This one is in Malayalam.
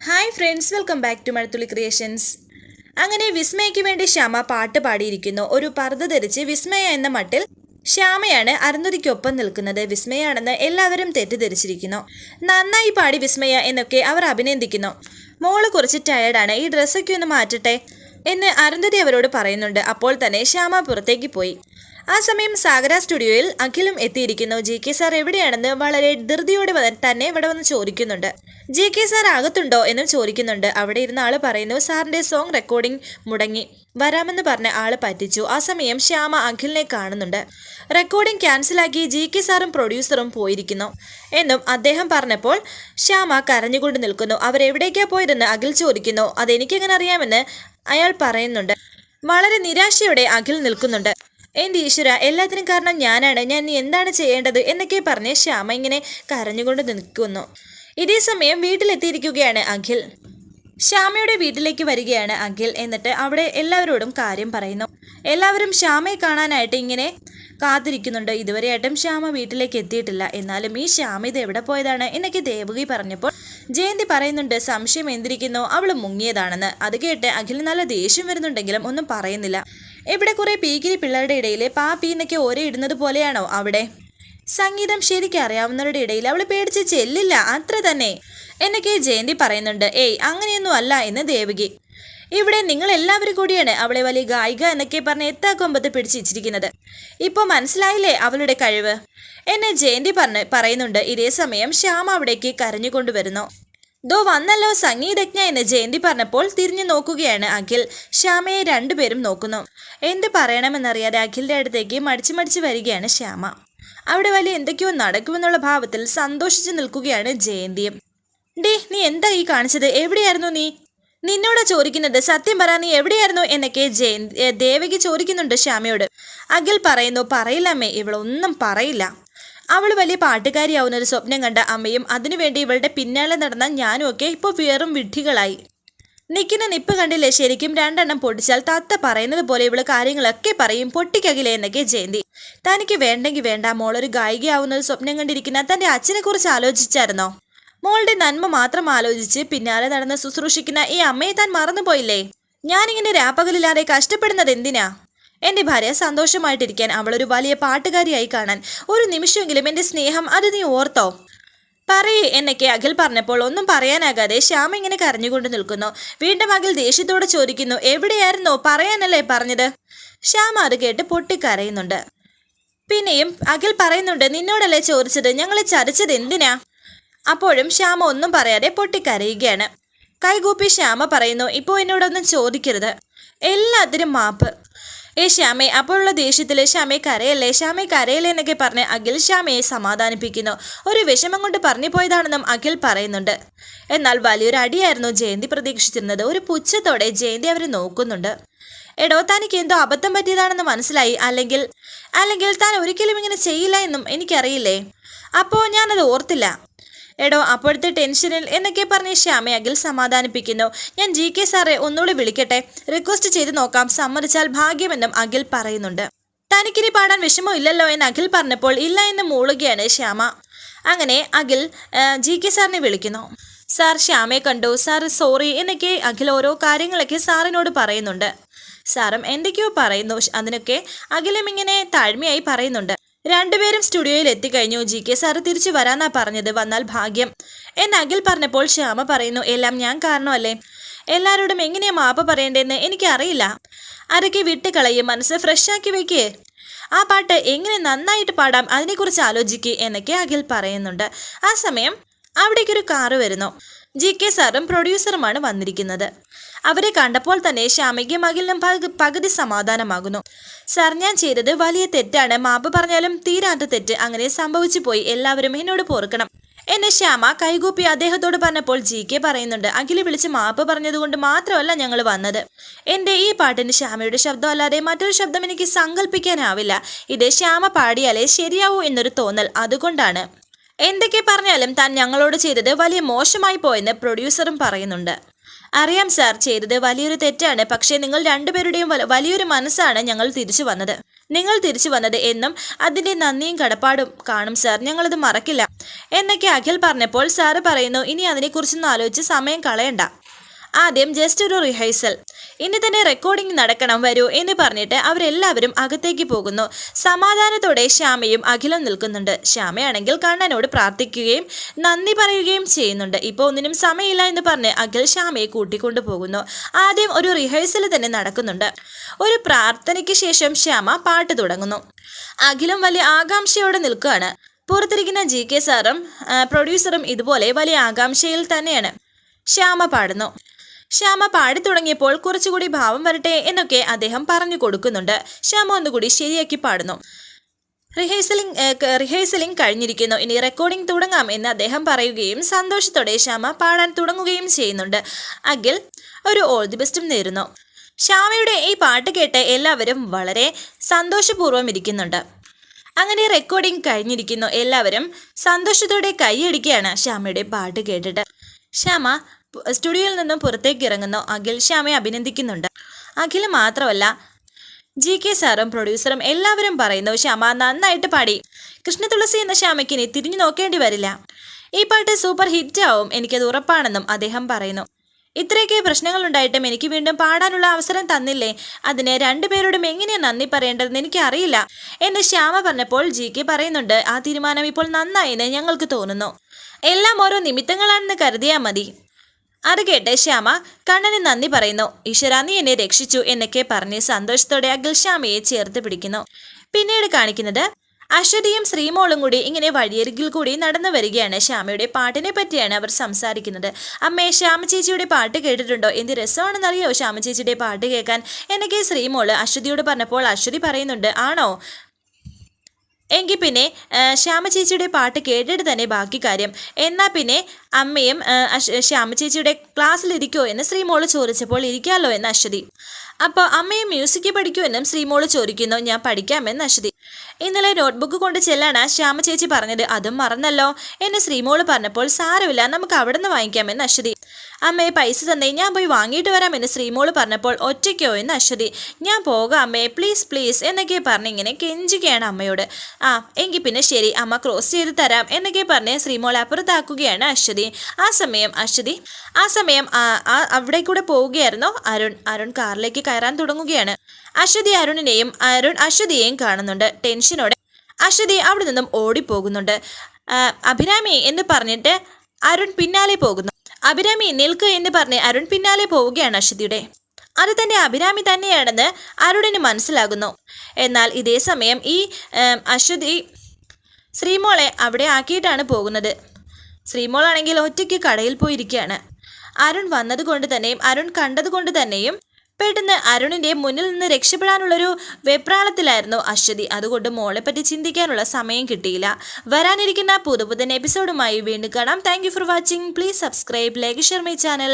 Hi friends welcome back to Mazhathulli creations അങ്ങനെ വിസ്മയയ്ക്ക് വേണ്ടി ശ്യാമ പാട്ട് പാടിയിരിക്കുന്നു. ഒരു പർദ്ദ ധരിച്ച് വിസ്മയ എന്ന മട്ടിൽ ശ്യാമയാണ് അരുന്ധതിക്കൊപ്പം നിൽക്കുന്നത്. വിസ്മയാണെന്ന് എല്ലാവരും തെറ്റിദ്ധരിച്ചിരിക്കുന്നു. നന്നായി പാടി വിസ്മയ എന്നൊക്കെ അവർ അഭിനന്ദിക്കുന്നു. മോൾ കുറച്ച് ടയേർഡാണ് ഈ ഡ്രസ്സൊക്കെ ഒന്ന് മാറ്റട്ടെ എന്ന് അരുന്ധതി അവരോട് പറയുന്നുണ്ട്. അപ്പോൾ തന്നെ ശ്യാമ പുറത്തേക്ക് പോയി. ആ സമയം സാഗര സ്റ്റുഡിയോയിൽ അഖിലും എത്തിയിരിക്കുന്നു. ജി കെ സാർ എവിടെയാണെന്ന് വളരെ ധൃതിയോടെ തന്നെ ഇവിടെ വന്ന് ചോദിക്കുന്നുണ്ട്. ജി കെ സാർ അകത്തുണ്ടോ എന്നും ചോദിക്കുന്നുണ്ട്. അവിടെ ഇരുന്ന ആൾ പറയുന്നു സാറിന്റെ സോങ് റെക്കോർഡിംഗ് മുടങ്ങി. വരാമെന്ന് പറഞ്ഞ ആൾ പറ്റിച്ചു. ആ സമയം ശ്യാമ അഖിലിനെ കാണുന്നുണ്ട്. റെക്കോർഡിംഗ് ക്യാൻസലാക്കി ജി കെ സാറും പ്രൊഡ്യൂസറും പോയിരിക്കുന്നു എന്നും അദ്ദേഹം പറഞ്ഞപ്പോൾ ശ്യാമ കരഞ്ഞുകൊണ്ട് നിൽക്കുന്നു. അവരെവിടേക്കാ പോയതെന്ന് അഖിൽ ചോദിക്കുന്നു. അതെനിക്കെങ്ങനെ അറിയാമെന്ന് അയാൾ പറയുന്നുണ്ട്. വളരെ നിരാശയോടെ അഖിൽ നിൽക്കുന്നുണ്ട്. എന്റെ ഈശ്വര എല്ലാത്തിനും കാരണം ഞാനാണ്. ഞാൻ എന്താണ് ചെയ്യേണ്ടത്? എന്നൊക്കെ പറഞ്ഞ് ശ്യാമ ഇങ്ങനെ കരഞ്ഞുകൊണ്ട് നിൽക്കുന്നു. ഇതേ സമയം വീട്ടിലെത്തിയിരിക്കുകയാണ് അഖിൽ. ശ്യാമയുടെ വീട്ടിലേക്ക് വരികയാണ് അഖിൽ. എന്നിട്ട് അവിടെ എല്ലാവരോടും കാര്യം പറയുന്നു. എല്ലാവരും ശ്യാമയെ കാണാനായിട്ട് ഇങ്ങനെ കാത്തിരിക്കുന്നുണ്ട്. ഇതുവരെയായിട്ടും ശ്യാമ വീട്ടിലേക്ക് എത്തിയിട്ടില്ല. എന്നാലും ഈ ശ്യാമ ഇത് എവിടെ പോയതാണ് എന്നൊക്കെ ദേവകി പറഞ്ഞപ്പോൾ ജയന്തി പറയുന്നുണ്ട് സംശയം എന്തിരിക്കുന്നു? അവൾ മുങ്ങിയതാണെന്ന്. അത് കേട്ട് അഖിലിന് നല്ല ദേഷ്യം വരുന്നുണ്ടെങ്കിലും ഒന്നും പറയുന്നില്ല. ഇവിടെ കുറെ പീക്കിരി പിള്ളേരുടെ ഇടയിൽ പാ പീ എന്നൊക്കെ ഓരോ ഇടുന്നത് പോലെയാണോ അവിടെ? സംഗീതം ശരിക്കും അറിയാവുന്നവരുടെ ഇടയിൽ അവൾ പേടിച്ച് ചെല്ലില്ല അത്ര തന്നെ. എന്നൊക്കെ ജയന്തി പറയുന്നുണ്ട്. ഏയ് അങ്ങനെയൊന്നും അല്ല എന്ന് ദേവകി. ഇവിടെ നിങ്ങൾ എല്ലാവരും കൂടിയാണ് അവളെ വലിയ ഗായിക എന്നൊക്കെ പറഞ്ഞ് എത്താ കൊമ്പത്ത് പിടിച്ചിരിക്കുന്നത് ഇപ്പോൾ മനസ്സിലായില്ലേ അവളുടെ കഴിവ്? എന്നെ ജയന്തി പറഞ്ഞ് പറയുന്നുണ്ട്. ഇതേ സമയം ശ്യാമ അവിടേക്ക് കരഞ്ഞുകൊണ്ടുവരുന്നു ദോ വന്നല്ലോ സംഗീതജ്ഞ എന്ന് ജയന്തി പറഞ്ഞപ്പോൾ തിരിഞ്ഞു നോക്കുകയാണ് അഖിൽ. ശ്യാമയെ രണ്ടുപേരും നോക്കുന്നു. എന്ത് പറയണമെന്നറിയാതെ അഖിലിന്റെ അടുത്തേക്ക് മടിച്ചു മടിച്ചു വരികയാണ് ശ്യാമ. അവിടെ വലിയ എന്തൊക്കെയോ നടക്കുമെന്നുള്ള ഭാവത്തിൽ സന്തോഷിച്ചു നിൽക്കുകയാണ് ജയന്തിയും ഡേ നീ എന്താ ഈ കാണിച്ചത്? എവിടെയായിരുന്നു നീ? നിന്നോട് ചോദിക്കുന്നത്. സത്യം പറ നീ എവിടെയായിരുന്നു എന്നൊക്കെ ജയന്തി ദേവകി ചോദിക്കുന്നുണ്ട് ശ്യാമയോട്. അഖിൽ പറയുന്നു പറയില്ല അമ്മേ ഇവളൊന്നും പറയില്ല. അവൾ വലിയ പാട്ടുകാരിയാവുന്ന ഒരു സ്വപ്നം കണ്ട അമ്മയും അതിനുവേണ്ടി ഇവളുടെ പിന്നാലെ നടന്ന ഞാനും ഒക്കെ ഇപ്പോൾ വെറും വിഡ്ഢികളായി. നിൽക്കുന്ന നിപ്പ് കണ്ടില്ലേ? ശരിക്കും രണ്ടെണ്ണം പൊട്ടിച്ചാൽ തത്ത പറയുന്നത് പോലെ ഇവൾ കാര്യങ്ങളൊക്കെ പറയും. പൊട്ടിക്കകിലേ എന്നൊക്കെ ജയന്തി. തനിക്ക് വേണ്ടെങ്കിൽ വേണ്ട. മോളൊരു ഗായികയാവുന്നത് സ്വപ്നം കണ്ടിരിക്കുന്ന തന്റെ അച്ഛനെ കുറിച്ച് ആലോചിച്ചായിരുന്നോ? മോളുടെ നന്മ മാത്രം ആലോചിച്ച് പിന്നാലെ നടന്ന് ശുശ്രൂഷിക്കുന്ന ഈ അമ്മയെ താൻ മറന്നുപോയില്ലേ? ഞാനിങ്ങനെ രാപ്പകലില്ലാതെ കഷ്ടപ്പെടുന്നത് എന്തിനാ? എന്റെ ഭാര്യ സന്തോഷമായിട്ടിരിക്കാൻ അവളൊരു വലിയ പാട്ടുകാരിയായി കാണാൻ ഒരു നിമിഷമെങ്കിലും എന്റെ സ്നേഹം അത് നീ ഓർത്തോ? പറയേ എന്നൊക്കെ അഖിൽ പറഞ്ഞപ്പോൾ ഒന്നും പറയാനാകാതെ ശ്യാമ ഇങ്ങനെ കരഞ്ഞുകൊണ്ട് നിൽക്കുന്നു. വീണ്ടും അഖിൽ ദേഷ്യത്തോടെ ചോദിക്കുന്നു എവിടെയായിരുന്നോ? പറയാനല്ലേ പറഞ്ഞത്? ശ്യാമ അത് കേട്ട് പൊട്ടിക്കരയുന്നുണ്ട്. പിന്നെയും അഖിൽ പറയുന്നുണ്ട് നിന്നോടല്ലേ ചോദിച്ചത്? ഞങ്ങളെ ചതിച്ചത് എന്തിനാ? അപ്പോഴും ശ്യാമ ഒന്നും പറയാതെ പൊട്ടിക്കരയുകയാണ്. കൈകൂപ്പി ശ്യാമ പറയുന്നു ഇപ്പോൾ എന്നോടൊന്നും ചോദിക്കരുത്. എല്ലാത്തിനും മാപ്പ്. ഏ ശ്യാമേ അപ്പോഴുള്ള ദേഷ്യത്തിൽ ശ്യാമേ കരയല്ലേ? ശ്യാമേ കരയല്ലേ എന്നൊക്കെ പറഞ്ഞ് അഖിൽ ശ്യാമയെ സമാധാനിപ്പിക്കുന്നു. ഒരു വിഷമം കൊണ്ട് പറഞ്ഞു പോയതാണെന്നും അഖിൽ പറയുന്നുണ്ട്. എന്നാൽ വലിയൊരു അടിയായിരുന്നു ജയന്തി പ്രതീക്ഷിച്ചിരുന്നത്. ഒരു പുച്ഛത്തോടെ ജയന്തി അവരെ നോക്കുന്നുണ്ട്. എടോ തനിക്ക് എന്തോ അബദ്ധം പറ്റിയതാണെന്ന് മനസ്സിലായി. അല്ലെങ്കിൽ അല്ലെങ്കിൽ താൻ ഒരിക്കലും ഇങ്ങനെ ചെയ്യില്ല എന്നും എനിക്കറിയില്ലേ? അപ്പോൾ ഞാനത് ഓർത്തില്ല. എടോ അപ്പോഴത്തെ ടെൻഷനിൽ എന്നൊക്കെ പറഞ്ഞ് ശ്യാമ അഖിൽ സമാധാനിപ്പിക്കുന്നു. ഞാൻ ജി കെ സാറെ ഒന്നുകൂടി വിളിക്കട്ടെ? റിക്വസ്റ്റ് ചെയ്ത് നോക്കാം സമ്മതിച്ചാൽ ഭാഗ്യമെന്നും അഖിൽ പറയുന്നുണ്ട്. തനിക്കിനി പാടാൻ വിഷമം ഇല്ലല്ലോ എന്ന് അഖിൽ പറഞ്ഞപ്പോൾ ഇല്ല എന്ന് മൂളുകയാണ് ശ്യാമ. അങ്ങനെ അഖിൽ ജി കെ സാറിനെ വിളിക്കുന്നു. സാർ ശ്യാമയെ കണ്ടു. സാർ സോറി എന്നൊക്കെ അഖിൽ ഓരോ കാര്യങ്ങളൊക്കെ സാറിനോട് പറയുന്നുണ്ട്. സാറും എന്തൊക്കെയോ പറയുന്നു. അതിനൊക്കെ അഖിലും ഇങ്ങനെ താഴ്മയായി പറയുന്നുണ്ട്. രണ്ടുപേരും സ്റ്റുഡിയോയിൽ എത്തിക്കഴിഞ്ഞു ജി കെ സാറ് തിരിച്ചു വരാനാ പറഞ്ഞത്. വന്നാൽ ഭാഗ്യം. എന്ന് അഖിൽ പറഞ്ഞപ്പോൾ ശ്യാമ പറയുന്നു എല്ലാം ഞാൻ കാരണമല്ലേ? എല്ലാവരോടും എങ്ങനെയാ മാപ്പ് പറയേണ്ടതെന്ന് എനിക്കറിയില്ല. അരക്കെ വിട്ട് കളയും. മനസ്സ് ഫ്രഷാക്കി വെക്കേ. ആ പാട്ട് എങ്ങനെ നന്നായിട്ട് പാടാം? അതിനെക്കുറിച്ച് ആലോചിക്കുക എന്നൊക്കെ അഖിൽ പറയുന്നുണ്ട്. ആ സമയം അവിടേക്കൊരു കാറ് വരുന്നു. ജി കെ സാറും പ്രൊഡ്യൂസറുമാണ് വന്നിരിക്കുന്നത്. അവരെ കണ്ടപ്പോൾ തന്നെ ശ്യാമയ്ക്കും പകു- പകുതി സമാധാനമാകുന്നു. സാർ ഞാൻ ചെയ്തത് വലിയ തെറ്റാണ്. മാപ്പ് പറഞ്ഞാലും തീരാത്ത തെറ്റ്. അങ്ങനെ സംഭവിച്ചു പോയി. എല്ലാവരും എന്നോട് പൊറുക്കണം. എന്നെ ശ്യാമ കൈകൂപ്പി അദ്ദേഹത്തോട് പറഞ്ഞപ്പോൾ ജി കെ പറയുന്നുണ്ട് അഖിലെ വിളിച്ച് മാപ്പ് പറഞ്ഞതുകൊണ്ട് മാത്രമല്ല ഞങ്ങൾ വന്നത്. എന്റെ ഈ പാട്ടിന് ശ്യാമയുടെ ശബ്ദം അല്ലാതെ മറ്റൊരു ശബ്ദം എനിക്ക് സങ്കല്പിക്കാനാവില്ല ഇത് ശ്യാമ പാടിയാലേ ശരിയാവൂ എന്നൊരു തോന്നൽ. അതുകൊണ്ടാണ്. എന്തൊക്കെ പറഞ്ഞാലും താൻ ഞങ്ങളോട് ചെയ്തത് വലിയ മോശമായി പോയെന്ന് പ്രൊഡ്യൂസറും പറയുന്നുണ്ട്. അറിയാം സാർ ചെയ്തത് വലിയൊരു തെറ്റാണ്. പക്ഷേ നിങ്ങൾ രണ്ടുപേരുടെയും വലിയൊരു മനസ്സാണ് ഞങ്ങൾ തിരിച്ചു വന്നത്. നിങ്ങൾ തിരിച്ചു വന്നത് എന്നും അതിന്റെ നന്ദിയും കടപ്പാടും കാണും സാർ. ഞങ്ങളത് മറക്കില്ല. എന്നൊക്കെ അഖിൽ പറഞ്ഞപ്പോൾ സാറ് പറയുന്നു ഇനി അതിനെക്കുറിച്ചൊന്നും ആലോചിച്ച് സമയം കളയണ്ട. ആദ്യം ജസ്റ്റ് ഒരു റിഹേഴ്സൽ ഇനി തന്നെ റെക്കോർഡിംഗ് നടക്കണം വരൂ എന്ന് പറഞ്ഞിട്ട് അവരെല്ലാവരും അകത്തേക്ക് പോകുന്നു. സമാധാനത്തോടെ ശ്യാമയും അഖിലും നിൽക്കുന്നുണ്ട്. ശ്യാമയാണെങ്കിൽ കണ്ണനോട് പ്രാർത്ഥിക്കുകയും നന്ദി പറയുകയും ചെയ്യുന്നുണ്ട്. ഇപ്പോൾ ഒന്നിനും സമയമില്ല എന്ന് പറഞ്ഞ് അഖിൽ ശ്യാമയെ കൂട്ടിക്കൊണ്ടു പോകുന്നു. ആദ്യം ഒരു റിഹേഴ്സൽ തന്നെ നടക്കുന്നുണ്ട്. ഒരു പ്രാർത്ഥനയ്ക്ക് ശേഷം ശ്യാമ പാട്ട് തുടങ്ങുന്നു. അഖിലും വലിയ ആകാംക്ഷയോടെ നിൽക്കുകയാണ്. പുറത്തിരിക്കുന്ന ജി കെ സാറും പ്രൊഡ്യൂസറും ഇതുപോലെ വലിയ ആകാംക്ഷയിൽ തന്നെയാണ്. ശ്യാമ പാടുന്നു. ശ്യാമ പാടി തുടങ്ങിയപ്പോൾ കുറച്ചുകൂടി ഭാവം വരട്ടെ എന്നൊക്കെ അദ്ദേഹം പറഞ്ഞു കൊടുക്കുന്നുണ്ട്. ശ്യാമ ഒന്നുകൂടി ശരിയാക്കി പാടുന്നു. റിഹേഴ്സലിംഗ് റിഹേഴ്സലിംഗ് കഴിഞ്ഞിരിക്കുന്നു. ഇനി റെക്കോർഡിംഗ് തുടങ്ങാം എന്ന് അദ്ദേഹം പറയുകയും സന്തോഷത്തോടെ ശ്യാമ പാടാൻ തുടങ്ങുകയും ചെയ്യുന്നുണ്ട്. അഖിൽ ഒരു ഓൾ ദി ബെസ്റ്റും നേരുന്നു. ശ്യാമയുടെ ഈ പാട്ട് കേട്ട് എല്ലാവരും വളരെ സന്തോഷപൂർവം ഇരിക്കുന്നുണ്ട്. അങ്ങനെ റെക്കോർഡിംഗ് കഴിഞ്ഞിരിക്കുന്നു. എല്ലാവരും സന്തോഷത്തോടെ കൈയടിക്കുകയാണ് ശ്യാമയുടെ പാട്ട് കേട്ടിട്ട്. ശ്യാമ സ്റ്റുഡിയോയിൽ നിന്നും പുറത്തേക്ക് ഇറങ്ങുന്ന അഖിൽ ശ്യാമയെ അഭിനന്ദിക്കുന്നുണ്ട്. അഖിൽ മാത്രമല്ല ജി കെ സാറും പ്രൊഡ്യൂസറും എല്ലാവരും പറയുന്നു ശ്യാമ നന്നായിട്ട് പാടി. കൃഷ്ണതുളസി എന്ന ശ്യാമയ്ക്ക് ഇനി തിരിഞ്ഞു നോക്കേണ്ടി വരില്ല. ഈ പാട്ട് സൂപ്പർ ഹിറ്റ് ആവും എനിക്കത് ഉറപ്പാണെന്നും അദ്ദേഹം പറയുന്നു. ഇത്രയൊക്കെ പ്രശ്നങ്ങളുണ്ടായിട്ടും എനിക്ക് വീണ്ടും പാടാനുള്ള അവസരം തന്നില്ലേ? അതിന് രണ്ടുപേരോടും എങ്ങനെയാണ് നന്ദി പറയേണ്ടതെന്ന് എനിക്ക് അറിയില്ല എന്ന് ശ്യാമ പറഞ്ഞപ്പോൾ ജി കെ പറയുന്നുണ്ട് ആ തീരുമാനം ഇപ്പോൾ നന്നായി എന്ന് ഞങ്ങൾക്ക് തോന്നുന്നു. എല്ലാം ഓരോ നിമിത്തങ്ങളാണെന്ന് കരുതിയാൽ മതി. അത് കേട്ട് ശ്യാമ കണ്ണന് നന്ദി പറയുന്നു. ഈശ്വര നീ എന്നെ രക്ഷിച്ചു എന്നൊക്കെ പറഞ്ഞ് സന്തോഷത്തോടെ അഖിൽ ശ്യാമയെ ചേർത്ത് പിടിക്കുന്നു. പിന്നീട് കാണിക്കുന്നത് അശ്വതിയും ശ്രീമോളും കൂടി ഇങ്ങനെ വഴിയരികിൽ കൂടി നടന്നു വരികയാണ്. ശ്യാമയുടെ പാട്ടിനെ പറ്റിയാണ് അവർ സംസാരിക്കുന്നത്. അമ്മേ ശ്യാമ ചേച്ചിയുടെ പാട്ട് കേട്ടിട്ടുണ്ടോ? എന്ത് രസമാണെന്നറിയോ? ശ്യാമ ചേച്ചിയുടെ പാട്ട് കേൾക്കാൻ. എന്നൊക്കെ ശ്രീമോൾ അശ്വതിയോട് പറഞ്ഞപ്പോൾ അശ്വതി പറയുന്നുണ്ട് ആണോ? എങ്കിൽ പിന്നെ ശ്യാമ ചേച്ചിയുടെ പാട്ട് കേട്ടിട്ട് തന്നെ ബാക്കി കാര്യം. എന്നാൽ പിന്നെ അമ്മയും ശ്യാമ ചേച്ചിയുടെ ക്ലാസ്സിലിരിക്കുമോ എന്ന് ശ്രീമോൾ ചോദിച്ചപ്പോൾ ഇരിക്കാമല്ലോ എന്ന് അശ്വതി. അപ്പോൾ അമ്മയും മ്യൂസിക് പഠിക്കൂ പഠിക്കുമെന്നും ശ്രീമോൾ ചോദിക്കുന്നു. ഞാൻ പഠിക്കാമെന്ന് അശ്വതി. ഇന്നലെ നോട്ട്ബുക്ക് കൊണ്ട് ചെല്ലാണ് ശ്യാമ ചേച്ചി പറഞ്ഞത്. അതും മറന്നല്ലോ എന്ന് ശ്രീമോൾ പറഞ്ഞപ്പോൾ സാരമില്ല. നമുക്ക് അവിടെ നിന്ന് വാങ്ങിക്കാമെന്ന് അശ്വതി. അമ്മയെ പൈസ തന്നെ ഞാൻ പോയി വാങ്ങിയിട്ട് വരാമെന്ന് ശ്രീമോൾ പറഞ്ഞപ്പോൾ ഒറ്റയ്ക്കോ എന്ന് അശ്വതി. ഞാൻ പോകാം അമ്മയെ പ്ലീസ് പ്ലീസ് എന്നൊക്കെ പറഞ്ഞ് ഇങ്ങനെ കെഞ്ചുകയാണ് അമ്മയോട്. ആ എങ്കിൽ പിന്നെ ശരി അമ്മ ക്രോസ് ചെയ്ത് തരാം എന്നൊക്കെ പറഞ്ഞ് ശ്രീമോൾ അപ്പുറത്താക്കുകയാണ് അശ്വതി. ആ സമയം അശ്വതി ആ സമയം അവിടെ കൂടെ പോവുകയായിരുന്നു അരുൺ. അരുൺ കാറിലേക്ക് കയറാൻ തുടങ്ങുകയാണ്. അശ്വതി അരുണിനെയും അരുൺ അശ്വതിയെയും കാണുന്നുണ്ട്. ടെൻഷനോടെ അശ്വതി അവിടെ നിന്നും ഓടിപ്പോകുന്നുണ്ട്. അഭിരാമി എന്ന് പറഞ്ഞിട്ട് അരുൺ പിന്നാലെ പോകുന്നു. അഭിരാമി നിൽക്ക് എന്ന് പറഞ്ഞ് അരുൺ പിന്നാലെ പോവുകയാണ് അശ്വതിയുടെ. അത് തന്നെ അഭിരാമി തന്നെയാണെന്ന് അരുണിന് മനസ്സിലാകുന്നു. എന്നാൽ ഇതേ സമയം ഈ അശ്വതി ശ്രീമോളെ അവിടെ ആക്കിയിട്ടാണ് പോകുന്നത്. ശ്രീമോളാണെങ്കിൽ ഒറ്റയ്ക്ക് കടയിൽ പോയിരിക്കുകയാണ്. അരുൺ വന്നതുകൊണ്ട് തന്നെയും അരുൺ കണ്ടതുകൊണ്ട് തന്നെയും പെട്ടെന്ന് അരുണിന്റെ മുന്നിൽ നിന്ന് രക്ഷപ്പെടാനുള്ളൊരു വെപ്രാളത്തിലായിരുന്നു അശ്വതി. അതുകൊണ്ട് മോളെപ്പറ്റി ചിന്തിക്കാനുള്ള സമയം കിട്ടിയില്ല. വരാനിരിക്കുന്ന പുതുപുതൻ എപ്പിസോഡുമായി വീണ്ടും കാണാം. Thank for watching please subscribe like share my channel